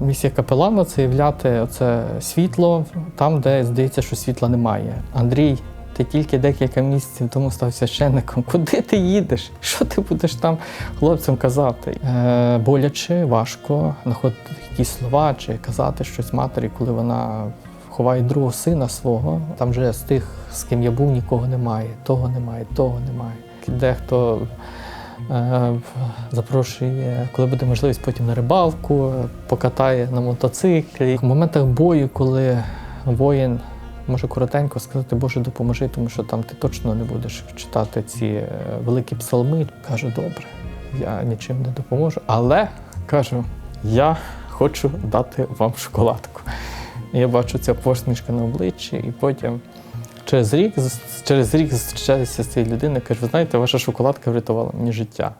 Місія капелана це являти це світло там, де здається, що світла немає. Андрій, ти тільки декілька місяців тому став священником. Куди ти їдеш? Що ти будеш там хлопцям казати? Е, боляче, важко знаходити якісь слова чи казати щось матері, коли вона ховає другого сина свого. Там вже з тих, з ким я був, нікого немає, того немає, того немає. Дехто Запрошує, коли буде можливість потім на рибалку, покатає на мотоциклі. В моментах бою, коли воїн може коротенько сказати, Боже, допоможи, тому що там ти точно не будеш читати ці е, великі псалми. Каже, добре, я нічим не допоможу, але кажу, я хочу дати вам шоколадку. Я бачу ця посмішка на обличчі, і потім через рік, через рік зустрічаюся з цією людиною, кажу, ви знаєте, ваша шоколадка врятувала мені життя.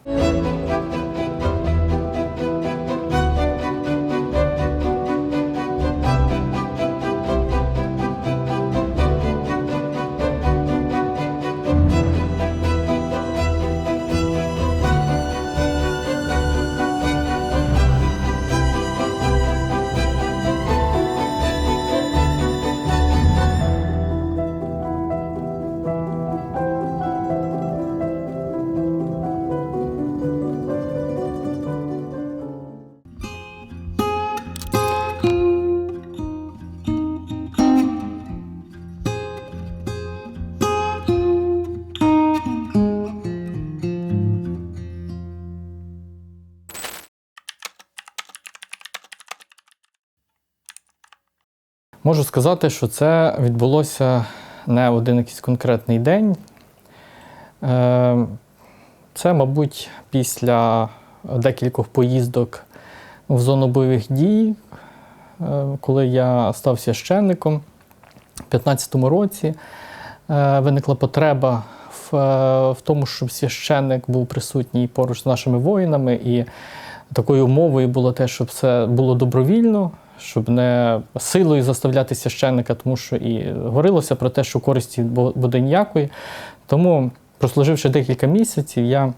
Можу сказати, що це відбулося не один якийсь конкретний день. Е, Це, мабуть, після декількох поїздок в зону бойових дій, е, коли я став священником у 2015 році, е, виникла потреба в, в тому, щоб священник був присутній поруч з нашими воїнами. І такою умовою було те, щоб це було добровільно, щоб не силою заставляти священника, тому що і говорилося про те, що користі буде ніякої. Тому, прослуживши декілька місяців, я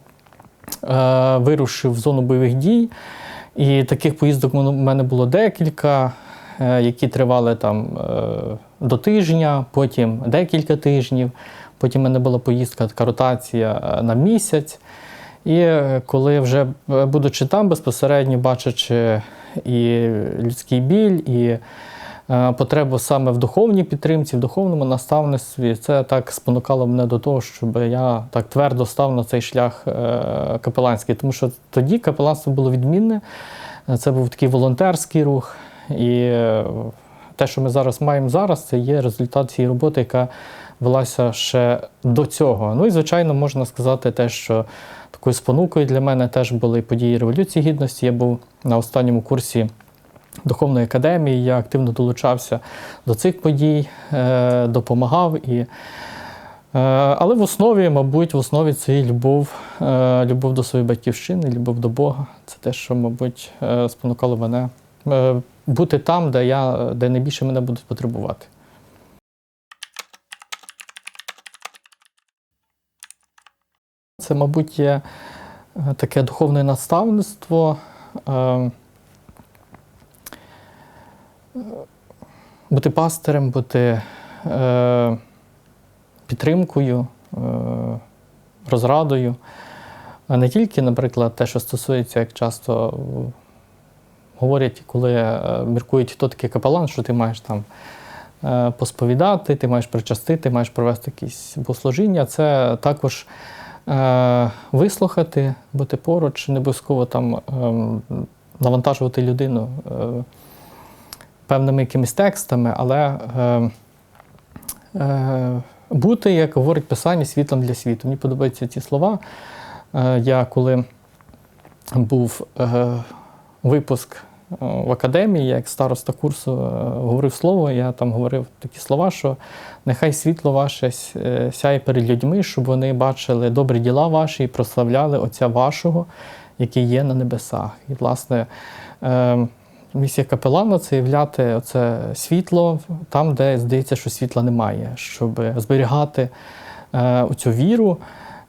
е, вирушив в зону бойових дій. І таких поїздок у мене було декілька, е, які тривали там е, до тижня, потім декілька тижнів. Потім в мене була поїздка, така ротація е, на місяць. І е, коли вже е, будучи там, безпосередньо бачачи і людський біль, і е, потребу саме в духовній підтримці, в духовному наставництві, це так спонукало мене до того, щоб я так твердо став на цей шлях е, капеланський. Тому що тоді капеланство було відмінне, це був такий волонтерський рух. І е, те, що ми зараз маємо зараз, це є результат цієї роботи, яка велася ще до цього. Ну і звичайно, можна сказати те, що такою спонукою для мене теж були події Революції Гідності. Я був на останньому курсі Духовної академії, я активно долучався до цих подій, е, допомагав. І, е, але в основі, мабуть, в основі це любов, е, любов до своєї батьківщини, любов до Бога. Це те, що, мабуть, спонукало мене бути там, де, я, де найбільше мене будуть потребувати. Це, мабуть, є е, таке духовне наставництво. е, Бути пастирем, бути е, підтримкою, розрадою. А не тільки, наприклад, те, що стосується, як часто говорять, коли міркують, хто такий капелан, що ти маєш там посповідати, ти маєш причастити, маєш провести якісь богослужіння. Це також вислухати, бути поруч, не обов'язково там ем, навантажувати людину е, певними якимись текстами, але е, е, бути, як говорить Писання, світлом для світу. Мені подобаються ці слова. Е, я коли був е, випуск е, в академії, як староста курсу е, говорив слово, я там говорив такі слова, що нехай світло ваше е, сяє перед людьми, щоб вони бачили добрі діла ваші і прославляли Отця вашого, який є на небесах. І, власне, е, місія капелана це являти оце світло там, де здається, що світла немає, щоб зберігати е, оцю віру,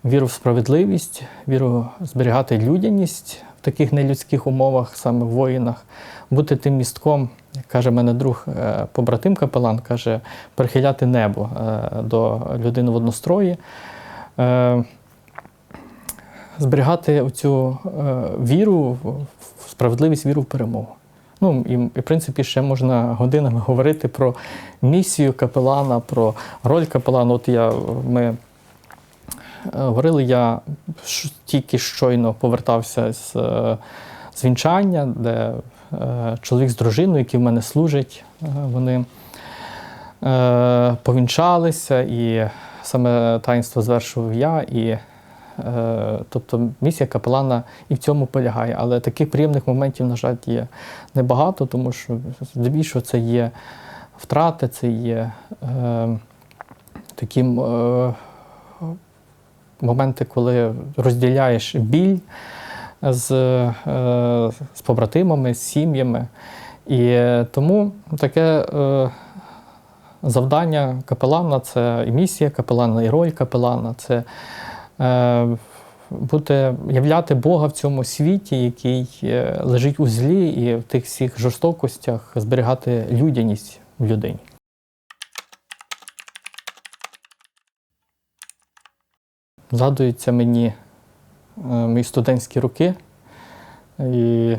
віру в справедливість, віру зберігати людяність таких нелюдських умовах, саме в воїнах, бути тим містком, каже мене друг, е, побратим капелан, каже, перехиляти небо е, до людини в однострої. Е, Зберігати цю віру, в- справедливість, віру в перемогу. Ну і, і в принципі ще можна годинами говорити про місію капелана, про роль капелана. От я ми говорили, я тільки щойно повертався з, е, з вінчання, де е, чоловік з дружиною, які в мене служать, е, вони е, повінчалися, і саме таїнство звершував я. І, е, тобто місія капелана і в цьому полягає. Але таких приємних моментів, на жаль, є небагато, тому що здебільшого це є втрати, це є е, такі е, моменти, коли розділяєш біль з, е, з побратимами, з сім'ями. І тому таке е, завдання капелана це і місія капелана, і роль капелана це е, бути, являти Бога в цьому світі, який лежить у злі, і в тих всіх жорстокостях зберігати людяність в людині. Згадуються мені е, мої студентські роки і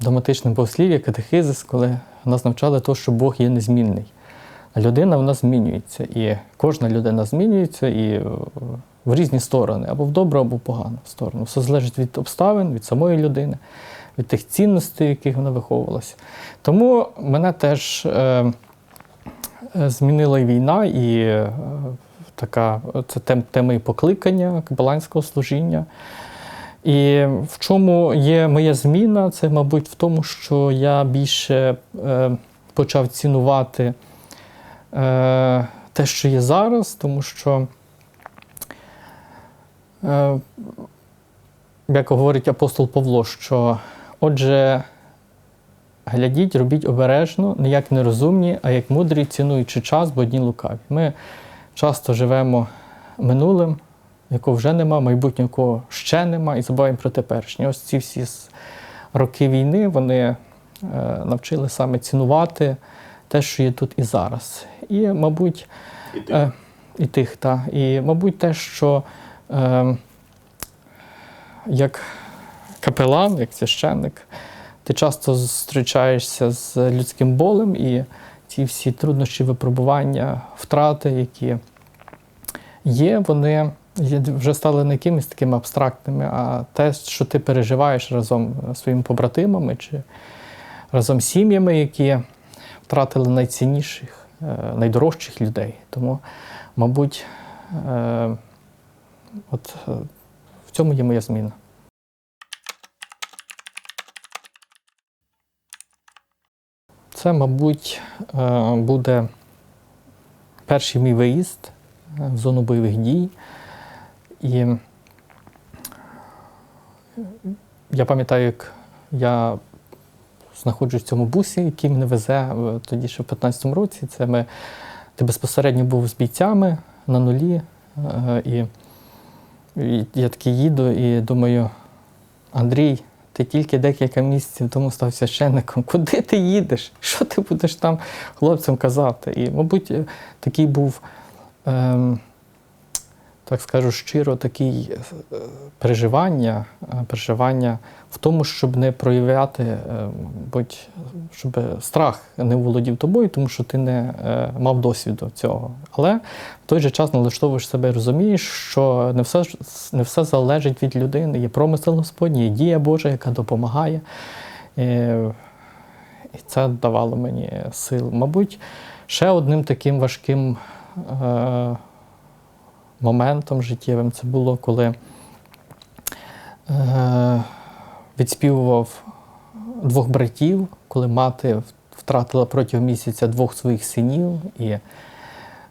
догматичне богослів'я, катехизис, коли нас навчали того, що Бог є незмінний. А людина вона змінюється. І кожна людина змінюється і е, в різні сторони, або в добру, або в погану сторону. Все залежить від обставин, від самої людини, від тих цінностей, в яких вона виховувалася. Тому мене теж е, е, змінила і війна, і така це тем, тема покликання капеланського служіння. І в чому є моя зміна? Це, мабуть, в тому, що я більше е, почав цінувати е, те, що є зараз, тому що, е, як говорить апостол Павло, що отже, глядіть, робіть обережно, не як нерозумні, а як мудрі, цінуючи час, бо дні лукаві. Ми часто живемо минулим, якого вже нема, майбутнього якого ще нема, і забуваємо про теперішнє. Ось ці всі роки війни вони е, навчили саме цінувати те, що є тут і зараз. І, мабуть, І ти. Е, і тих, та. І, мабуть, те, що е, як капелан, як священник, ти часто зустрічаєшся з людським болем і ці всі труднощі, випробування, втрати, які є, вони вже стали не якимись такими абстрактними, а те, що ти переживаєш разом зі своїми побратимами чи разом з сім'ями, які втратили найцінніших, е, найдорожчих людей. Тому, мабуть, е, от е, в цьому є моя зміна. Це, мабуть, е, буде перший мій виїзд е, в зону бойових дій. І я пам'ятаю, як я знаходжусь в цьому бусі, який мене везе е, тоді ще в 15-му році. Це ми ти безпосередньо був з бійцями на нулі. І, і я такий їду і думаю, Андрій, ти тільки декілька місяців тому став священником. Куди ти їдеш? Що ти будеш там хлопцям казати? І, мабуть, е, такий був, ем, так скажу щиро, такий е, переживання, е, переживання в тому, щоб не проявляти, е, мабуть, щоб страх не володів тобою, тому що ти не мав досвіду цього. Але в той же час налаштовуєш себе розумієш, що не все, не все залежить від людини. Є промисел Господній, є дія Божа, яка допомагає. І це давало мені сил. Мабуть, ще одним таким важким моментом життєвим. Це було, коли е, відспівував двох братів, коли мати втратила протягом місяця двох своїх синів, і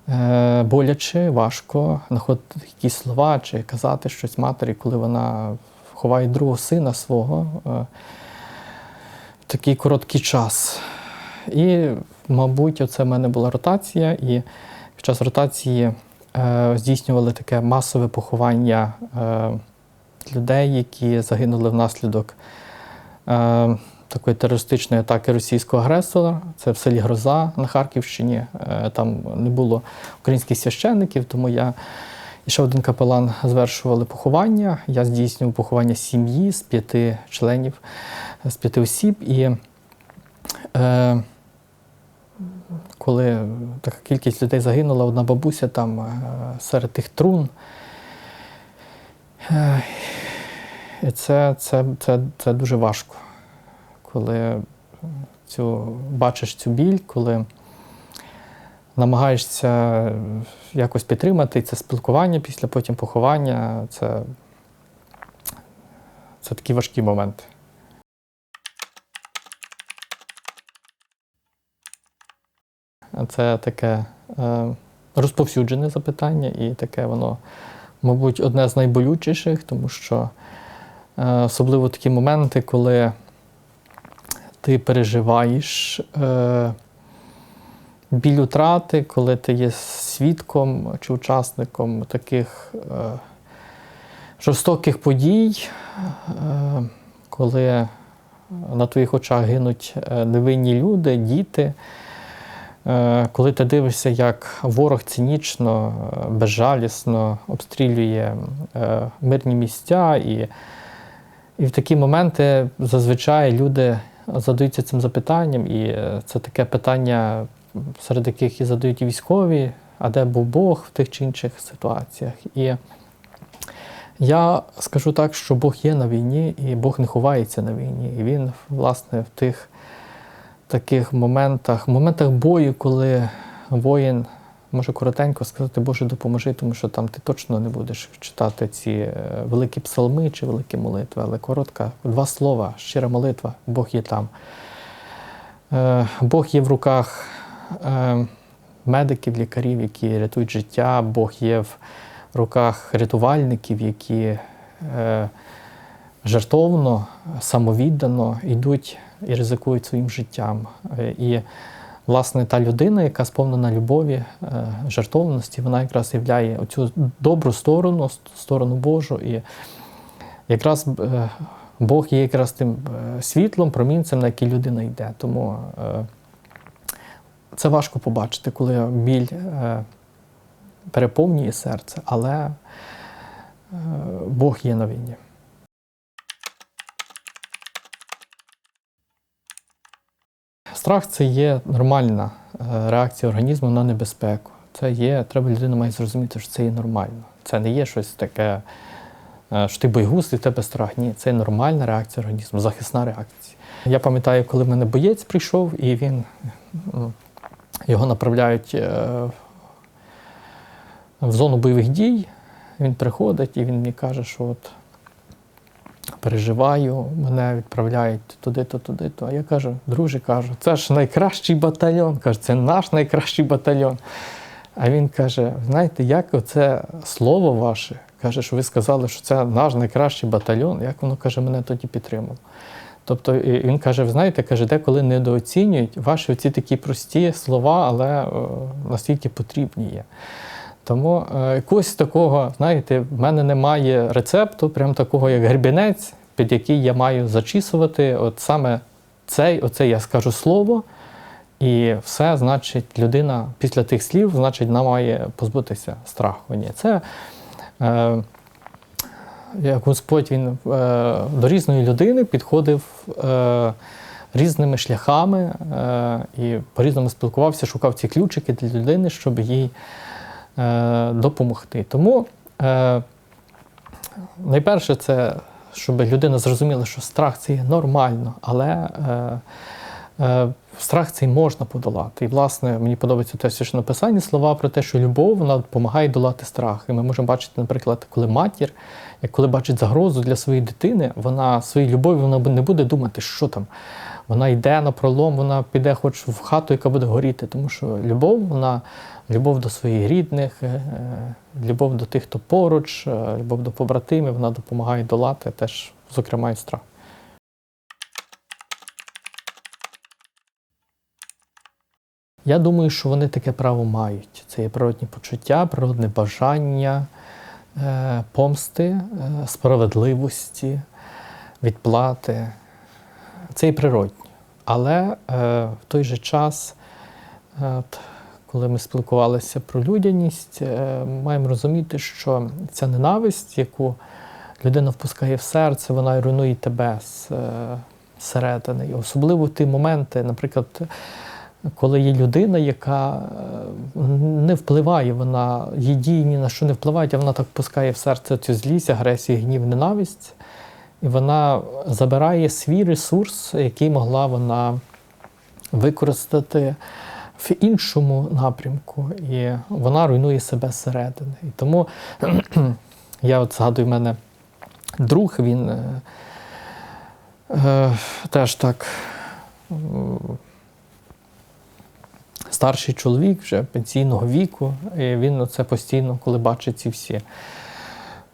е, боляче, важко знаходити якісь слова чи казати щось матері, коли вона ховає другого сина свого е, в такий короткий час. І, мабуть, оце в мене була ротація, і під час ротації здійснювали таке масове поховання е, людей, які загинули внаслідок е, такої терористичної атаки російського агресора. Це в селі Гроза на Харківщині. Е, там не було українських священників, тому я і ще один капелан звершували поховання. Я здійснював поховання сім'ї з п'яти членів, з п'яти осіб. І е, коли така кількість людей загинула, одна бабуся там е, серед тих трун. Е, І це, це, це, це дуже важко, коли цю, бачиш цю біль, коли намагаєшся якось підтримати це спілкування після потім поховання. Це, це такі важкі моменти. Це таке е, розповсюджене запитання, і таке воно, мабуть, одне з найболючіших, тому що е, особливо такі моменти, коли ти переживаєш е, біль утрати, коли ти є свідком чи учасником таких жорстоких подій, коли на твоїх очах гинуть невинні люди, діти. Е, Коли ти дивишся, як ворог цинічно, е, безжалісно обстрілює е, мирні місця, і, і в такі моменти зазвичай люди задаються цим запитанням, і це таке питання, серед яких і задають і військові, а де був Бог в тих чи інших ситуаціях. І я скажу так, що Бог є на війні, і Бог не ховається на війні. І він, власне, в тих таких моментах, моментах бою, коли воїн може коротенько сказати, Боже, допоможи, тому що там ти точно не будеш читати ці е, великі псалми чи великі молитви, але коротка, два слова, щира молитва, Бог є там. Е, Бог є в руках е, медиків, лікарів, які рятують життя, Бог є в руках рятувальників, які жертовно, самовіддано йдуть і ризикують своїм життям. Е, І, власне, та людина, яка сповнена любові, е, жертовності, вона якраз являє оцю добру сторону, сторону Божу. І якраз е, Бог є якраз тим світлом, промінцем, на який людина йде. Тому це важко побачити, коли біль переповнює серце, але Бог є на війні. Страх це є нормальна е, реакція організму на небезпеку. Це є, треба людина має зрозуміти, що це є нормально. Це не є щось таке, е, що ти бойгуз і тебе страх. Ні, це нормальна реакція організму, захисна реакція. Я пам'ятаю, коли в мене боєць прийшов, і він його направляють е, в зону бойових дій. Він приходить і він мені каже, що от переживаю, мене відправляють туди-то, туди-то. А я кажу, друже, кажу, це ж найкращий батальйон. Каже, це наш найкращий батальйон. А він каже: знаєте, як оце слово ваше, каже, що ви сказали, що це наш найкращий батальйон, як воно каже, мене тоді підтримало. Тобто він каже: знаєте, каже, деколи недооцінюють ваші оці такі прості слова, але е, настільки потрібні є. Тому е, якогось такого, знаєте, в мене немає рецепту, прям такого, як гребінець, під який я маю зачісувати. От саме цей, оце я скажу слово, і все, значить, людина після тих слів, значить, вона має позбутися страху. Ні, це е, як Господь він е, до різної людини підходив е, різними шляхами е, і по-різному спілкувався, шукав ці ключики для людини, щоб їй допомогти. Тому е, найперше, це щоб людина зрозуміла, що страх це є нормально, але е, е, страх цей можна подолати. І, власне, мені подобається те, що написані слова про те, що любов вона допомагає долати страх. І ми можемо бачити, наприклад, коли матір, коли бачить загрозу для своєї дитини, вона своїй любові вона не буде думати, що там. Вона йде на пролом, вона піде хоч в хату, яка буде горіти, тому що любов, вона любов до своїх рідних, е, е, любов до тих, хто поруч, е, любов до побратимів, вона допомагає долати теж, зокрема, і страх. Я думаю, що вони таке право мають. Це є природні почуття, природне бажання помсти, справедливості, відплати. це і природньо. Але в той же час, коли ми спілкувалися про людяність, е, маємо розуміти, що ця ненависть, яку людина впускає в серце, вона і руйнує тебе е, зсередини. І особливо ті моменти, наприклад, коли є людина, яка е, не впливає, вона її дії ні на що не впливають, а вона так пускає в серце цю злість, агресію, гнів, ненависть, і вона забирає свій ресурс, який могла вона використати в іншому напрямку, і вона руйнує себе зсередини. І тому я от згадую в мене друг, він е, е, теж так. м, Старший чоловік вже пенсійного віку, і він це постійно, коли бачить ці всі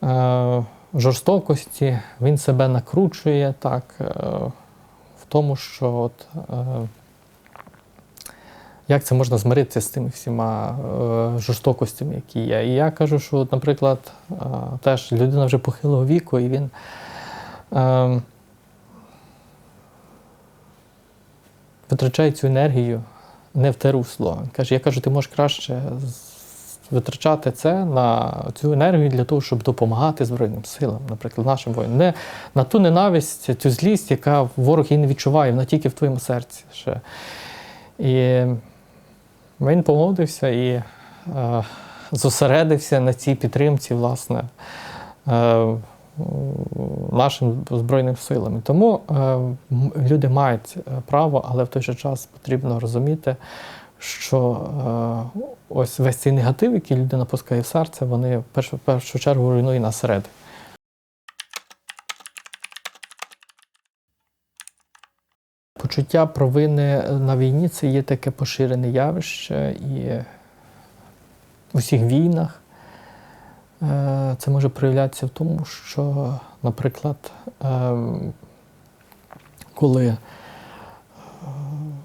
е, жорстокості, він себе накручує так, е, в тому, що от, е, як це можна змиритися з тими всіма е, жорстокостями, які є. І я кажу, що, наприклад, е, теж людина вже похилого віку, і він. Е, витрачає цю енергію не в те русло. Каже, я кажу, ти можеш краще витрачати це на цю енергію для того, щоб допомагати Збройним силам, наприклад, нашим воїнам. Не на ту ненависть, цю злість, яка ворог її не відчуває, вона тільки в твоєму серці. Ще. І він погодився і е, зосередився на цій підтримці, власне. Е, нашим Збройним силам. Тому е, люди мають е, право, але в той же час потрібно розуміти, що е, ось весь цей негатив, який людина пускає в серце, вони в першу, в першу чергу руйнують нас Почуття провини на війні це є таке поширене явище і в усіх війнах. Е, Це може проявлятися в тому, що, наприклад, ем, коли е,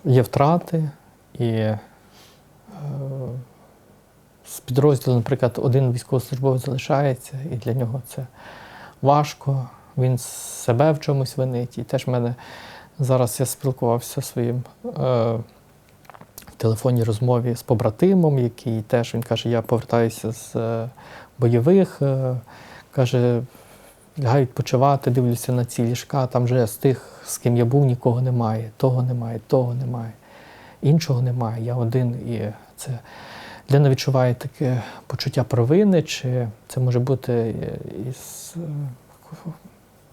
є втрати і е, з підрозділу, наприклад, один військовослужбовець залишається, і для нього це важко, він себе в чомусь винить. І теж в мене зараз я спілкувався своїм е, в телефонній розмові з побратимом, який теж він каже, я повертаюся з е, бойових, е, каже, лягаю відпочивати, дивлюся на ці ліжка, там вже з тих, з ким я був, нікого немає, того немає, того немає, іншого немає, я один. І це людина відчуває таке почуття провини, чи це може бути е, із, е,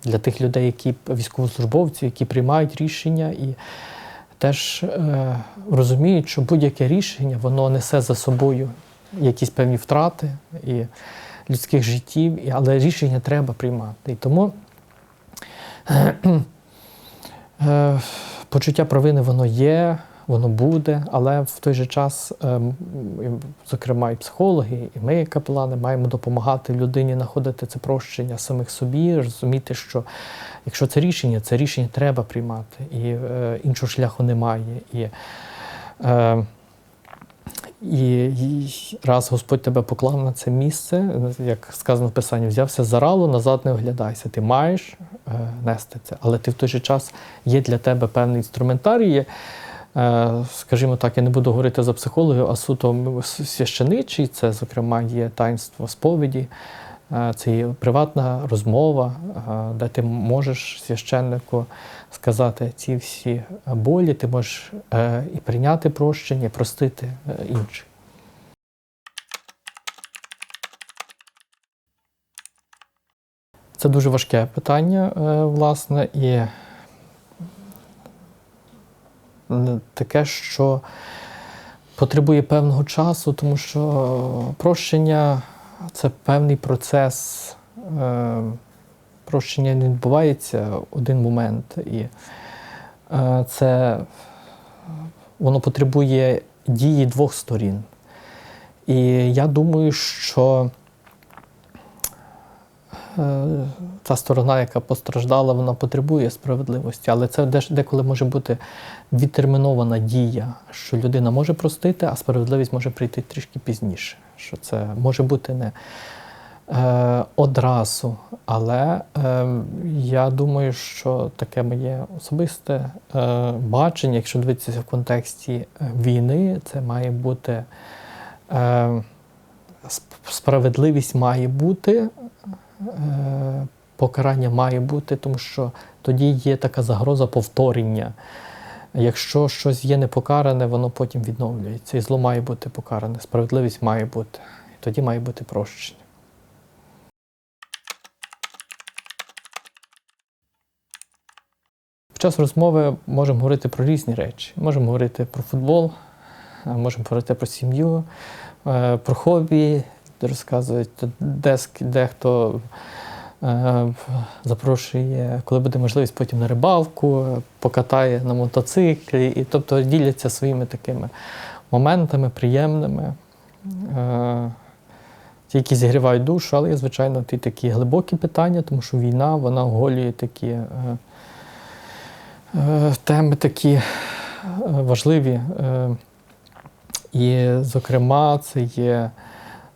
для тих людей, які військовослужбовці, які приймають рішення і теж е, розуміють, що будь-яке рішення воно несе за собою якісь певні втрати і людських життів, і- але рішення треба приймати. І тому е, почуття провини воно є, воно буде, але в той же час, е, м, і, зокрема, і психологи, і ми, капелани, маємо допомагати людині знаходити це прощення самих собі, розуміти, що якщо це рішення, це рішення треба приймати, і е, іншого шляху немає. І, е, і, і раз Господь тебе поклав на це місце, як сказано в Писанні, взявся за рало, назад не оглядайся. Ти маєш е, нести це, але ти в той же час є для тебе певний інструментарій. Е, скажімо так, я не буду говорити за психологів, а суто священичий, це, зокрема, є таїнство сповіді, е, це є приватна розмова, е, де ти можеш священнику сказати ці всі болі, ти можеш і прийняти прощення, і простити інших. Це дуже важке питання, власне, і таке, що потребує певного часу, тому що прощення це певний процес. е, Прощення не відбувається один момент. І е, це воно потребує дії двох сторін. І я думаю, що е, та сторона, яка постраждала, вона потребує справедливості, але це деколи може бути відтермінована дія, що людина може простити, а справедливість може прийти трішки пізніше. Що це може бути не е, одразу. Але е, я думаю, що таке моє особисте е, бачення, якщо дивитися в контексті е, війни, це має бути е, справедливість має бути, е, покарання має бути, тому що тоді є така загроза повторення. Якщо щось є непокаране, воно потім відновлюється. І зло має бути покаране, справедливість має бути. І тоді має бути прощення. Під час розмови можемо говорити про різні речі. Можемо говорити про футбол, можемо говорити про сім'ю, е, про хобі, розказують, дехто е, запрошує, коли буде можливість потім на рибалку, покатає на мотоциклі, і тобто діляться своїми такими моментами приємними. е, які зігрівають душу, але є, звичайно, ті такі глибокі питання, тому що війна вона оголює такі е, е, теми такі е, важливі. Е, і, зокрема, це є,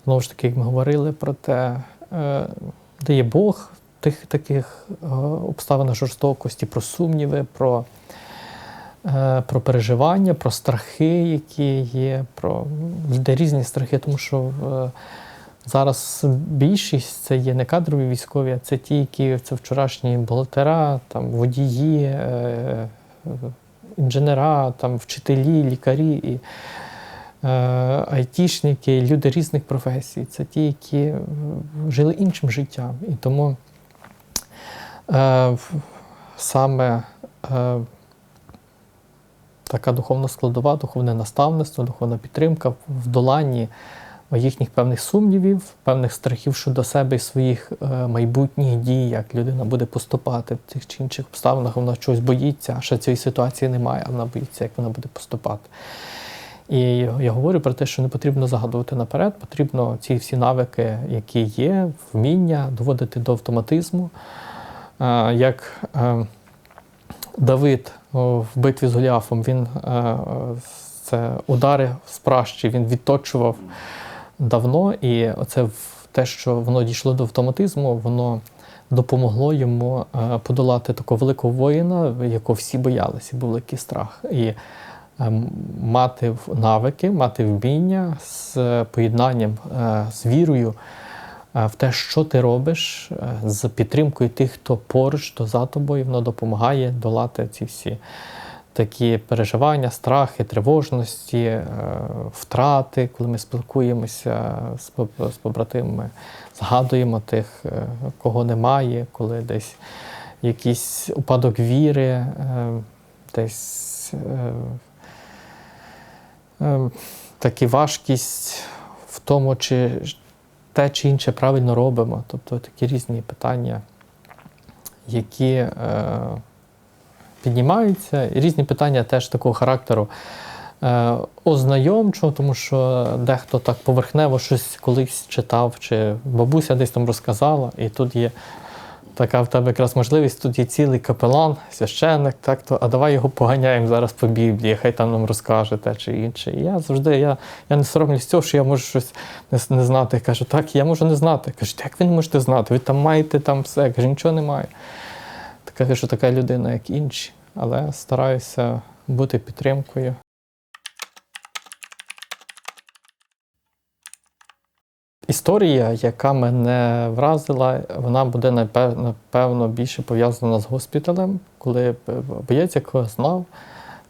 знову ж таки, як ми говорили про те, е, де є Бог в тих таких е, обставинах жорстокості, про сумніви, про, е, про переживання, про страхи, які є, про де різні страхи, тому що е, зараз більшість це є не кадрові військові, а це ті, які це вчорашні бухгалтера, там, водії, інженера, там, вчителі, лікарі. І, айтішники, люди різних професій. Це ті, які е, жили іншим життям. І тому е, саме е, така духовна складова, духовне наставництво, духовна підтримка в доланні їхніх певних сумнівів, певних страхів щодо себе і своїх е, майбутніх дій, як людина буде поступати в тих чи інших обставинах, вона чогось боїться, а ще цієї ситуації немає, вона боїться, як вона буде поступати. І я говорю про те, що не потрібно загадувати наперед, потрібно ці всі навики, які є, вміння доводити до автоматизму. Е, Як е, Давид в битві з Голіафом, він е, це удари з він відточував давно, і оце те, що воно дійшло до автоматизму, воно допомогло йому подолати такого великого воїна, якого всі боялися, був великий страх. І мати навики, мати вміння з поєднанням е, з вірою е, в те, що ти робиш, е, з підтримкою тих, хто поруч, хто за тобою, воно допомагає долати ці всі такі переживання, страхи, тривожності, втрати, коли ми спілкуємося з поб- побратимами, згадуємо тих, кого немає, коли десь якийсь упадок віри, десь такі важкість в тому, чи те чи інше правильно робимо. Тобто такі різні питання, які е, піднімаються, і різні питання теж такого характеру е, ознайомчого, тому що дехто так поверхнево щось колись читав, чи бабуся десь там розказала, і тут є така в тебе якраз можливість, тут є цілий капелан, священник, так то, а давай його поганяємо зараз по Біблії, хай там нам розкаже те чи інше. І я завжди я, я не соромлюсь цього, що я можу щось не, не знати. Кажу, так, я можу не знати. Кажуть, як ви не можете знати? Ви там маєте там все. Кажу, нічого немає. Така, що така людина, як інші, але стараюся бути підтримкою. Історія, яка мене вразила, вона буде напевно більше пов'язана з госпіталем, коли боєць, якого знав,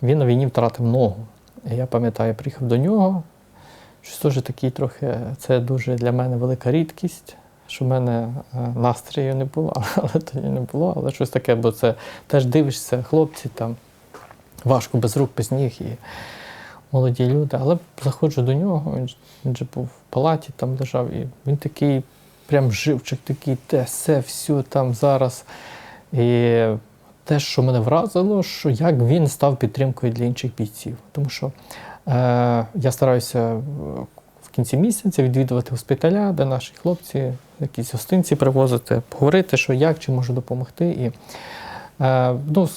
він на війні втратив ногу. Я пам'ятаю, я приїхав до нього. Щось теж такий трохи, це дуже для мене велика рідкість, що в мене е, настрою не було, але тоді не було, але щось таке, бо це теж дивишся, хлопці там важко без рук, без ніг і молоді люди. Але заходжу до нього, він, же був в палаті, там лежав, і він такий, прям живчик, такий, те, все, все там зараз. І те, що мене вразило, що як він став підтримкою для інших бійців. Тому що е, я стараюся е, в кінці місяця відвідувати госпіталя, де наші хлопці якісь гостинці привозити, поговорити, що як, чи можу допомогти. І е, ну,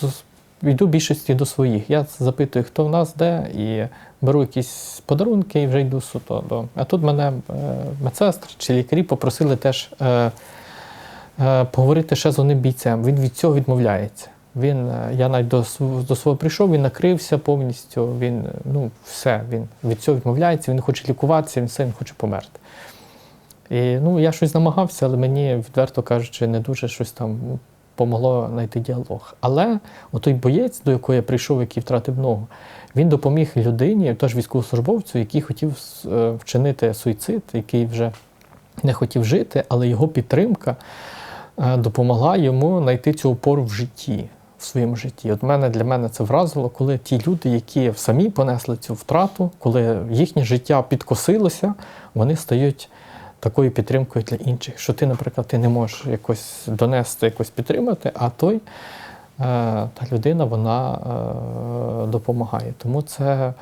йду більшості до своїх. Я запитую, хто в нас де, і беру якісь подарунки і вже йду суто. До. А тут мене е, медсестри чи лікарі попросили теж е, е, поговорити ще з одним бійцем. Він від цього відмовляється. Він, е, я навіть до, до свого прийшов, він накрився повністю. Він, е, ну, все, він від цього відмовляється, він хоче лікуватися, він все, він хоче померти. І ну, я щось намагався, але мені, відверто кажучи, не дуже щось там помогло знайти діалог. Але той боєць, до якого я прийшов, який втратив ногу, він допоміг людині, теж військовослужбовцю, який хотів е, вчинити суїцид, який вже не хотів жити, але його підтримка е, допомогла йому знайти цю опору в житті, в своєму житті. От мене для мене це вразило, коли ті люди, які самі понесли цю втрату, коли їхнє життя підкосилося, вони стають такою підтримкою для інших. Що ти, наприклад, ти не можеш якось донести, якось підтримати, а той е, та людина вона е, допомагає. Тому це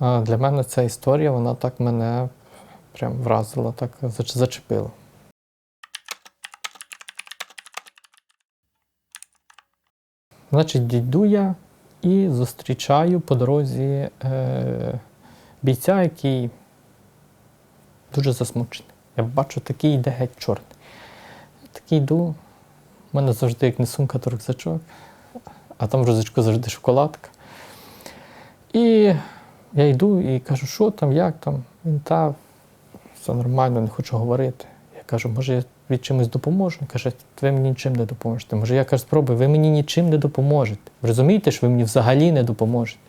е, для мене ця історія, вона так мене прям вразила, так зачепила. Значить, йду я і зустрічаю по дорозі бійця, який дуже засмучений. Я бачу, такий йде геть чорний. Такий йду. У мене завжди як не сумка, то рюкзачок, а там в рюкзачку завжди шоколадка. І я йду і кажу, що там, як там? Він та все нормально, не хочу говорити. Я кажу, може, я тобі чимось допоможу? Він каже, ви мені нічим не допоможете. Може, я кажу, спробуй, ви мені нічим не допоможете. Ви розумієте, що ви мені взагалі не допоможете?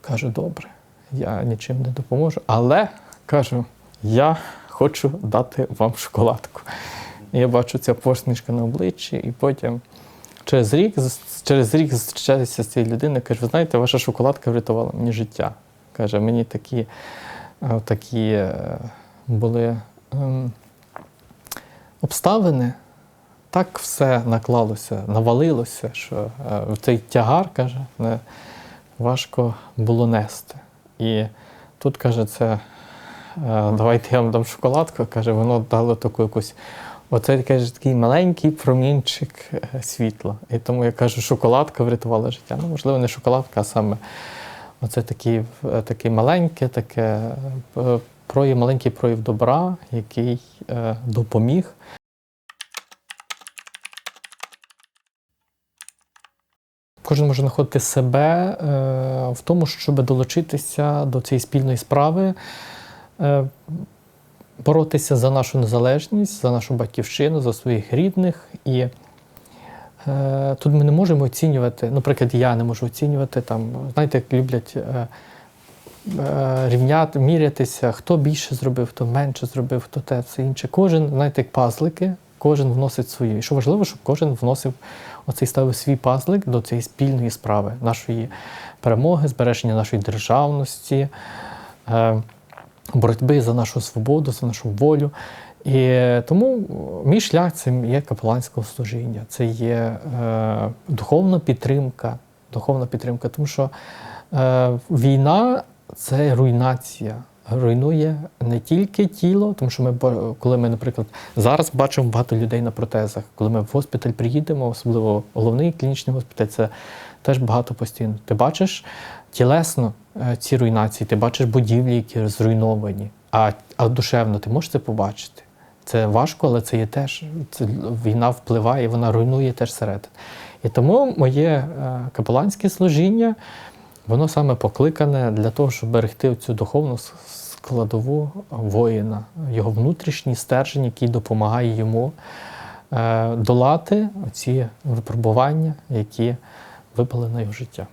Кажу, добре, я нічим не допоможу, але кажу, я хочу дати вам шоколадку. Я бачу ця посмішка на обличчі, і потім через рік, через рік зустрічаюся з цією людиною, кажу, ви знаєте, ваша шоколадка врятувала мені життя. Каже, мені такі, е, такі е, були ем, обставини, так все наклалося, навалилося, що е, цей тягар, каже, не, важко було нести. І тут, каже, це давайте я вам дам шоколадку, каже, воно дало таку якусь. Оце каже, такий маленький промінчик е, світла. І тому я кажу, шоколадка врятувала життя. Ну, можливо, не шоколадка, а саме оце такий, е, такий маленьке, таке е, прояв, маленький прояв добра, який е, допоміг. Кожен може знаходити себе е, в тому, щоб долучитися до цієї спільної справи, е, боротися за нашу незалежність, за нашу батьківщину, за своїх рідних. І е, тут ми не можемо оцінювати, наприклад, я не можу оцінювати там, знаєте, як люблять е, е, рівняти, мірятися, хто більше зробив, хто менше зробив, хто те, все інше. Кожен, знаєте, як пазлики, кожен вносить свою. І що важливо, щоб кожен вносив оцей ставив свій пазлик до цієї спільної справи, нашої перемоги, збереження нашої державності, е, боротьби за нашу свободу, за нашу волю. І тому мій шлях це є капеланського служіння, це є е, духовна підтримка, духовна підтримка, тому що е, війна це руйнація. Руйнує не тільки тіло, тому що ми, коли ми, наприклад, зараз бачимо багато людей на протезах, коли ми в госпіталь приїдемо, особливо головний клінічний госпіталь, це теж багато постійно. Ти бачиш тілесно е, ці руйнації, ти бачиш будівлі, які зруйновані, а, а душевно ти можеш це побачити. Це важко, але це є теж це, війна впливає, вона руйнує теж середину. І тому моє е, капеланське служіння, воно саме покликане для того, щоб берегти цю духовну складову воїна, його внутрішній стержень, який допомагає йому е, долати ці випробування, які випали на його життя.